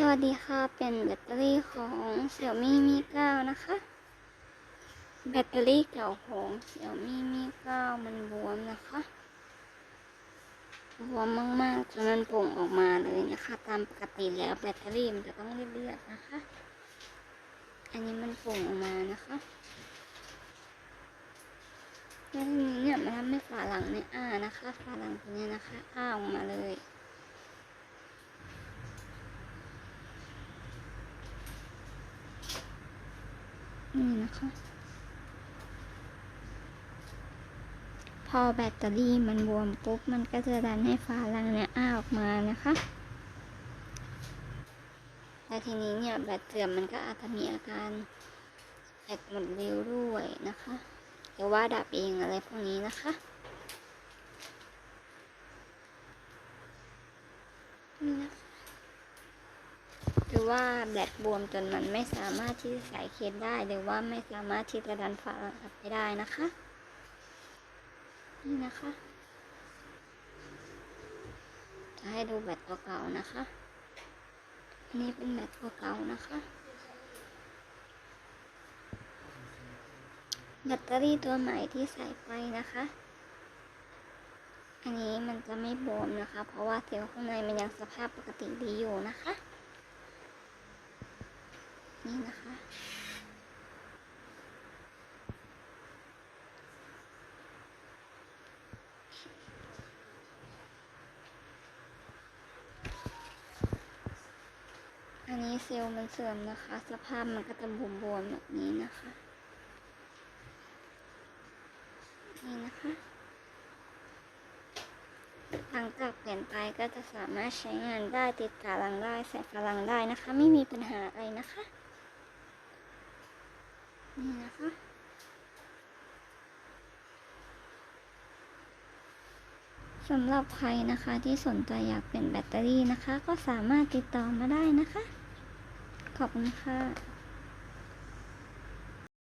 สวัสดีค่ะ เป็นแบตเตอรี่ของ Xiaomi Mi 9 นะคะ แบตเตอรี่เก่าของ Xiaomi Mi 9 มันบวมนะคะบวมมากๆจนมันโป่งออกมาเลยนะคะ ตามปกติแล้วแบตเตอรี่มันจะต้องเรียบๆนะคะ อันนี้มันโป่งออกมานะคะแล้วทีนี้เนี่ยมันทำให้ฝาหลังเนี่ยอ้านะคะฝาหลังตัวนี้นะคะ อ้าออกมาเลย นี่นะคะ พอแบตเตอรี่มันบวมปุ๊บ มันก็จะดันให้ฟ้าลังเนี่ยอ้าออกมานะคะและทีนี้เนี่ยแบตเสื่อมมันก็อาจจะมีอาการแบตหมดเร็วด้วยนะคะหรือว่าดับเองอะไรพวกนี้นะคะนี่นะคะ หรือ ว่าแบตบวมจนมันไม่สามารถที่จะใส่เคสได้ หรือว่าไม่สามารถที่จะดันฝาหลังกลับไปได้นะคะ นี่นะคะ จะให้ดูแบตตัวเก่านะคะอันนี้เป็นแบตตัวเก่านะคะแบตเตอรี่ตัวใหม่ที่ใส่ไปนะคะ อันนี้มันจะไม่บวมนะคะ เพราะว่าเซลล์ข้างในมันยังสภาพปกติดีอยู่นะคะ นี่นะคะ อันนี้เซลล์มันเสื่อมนะคะ สภาพมันก็จะบวมๆแบบนี้นะคะ นี่นะคะ หลังจากเปลี่ยนไปก็จะสามารถใช้งานได้ติดฝาลังได้ใส่ฝาลังได้นะคะ ไม่มีปัญหาอะไรนะคะ นี่นะคะสำหรับใครนะคะที่สนใจอยากเป็นแบตเตอรี่นะคะ ก็สามารถติดต่อมาได้นะคะ ขอบคุณค่ะ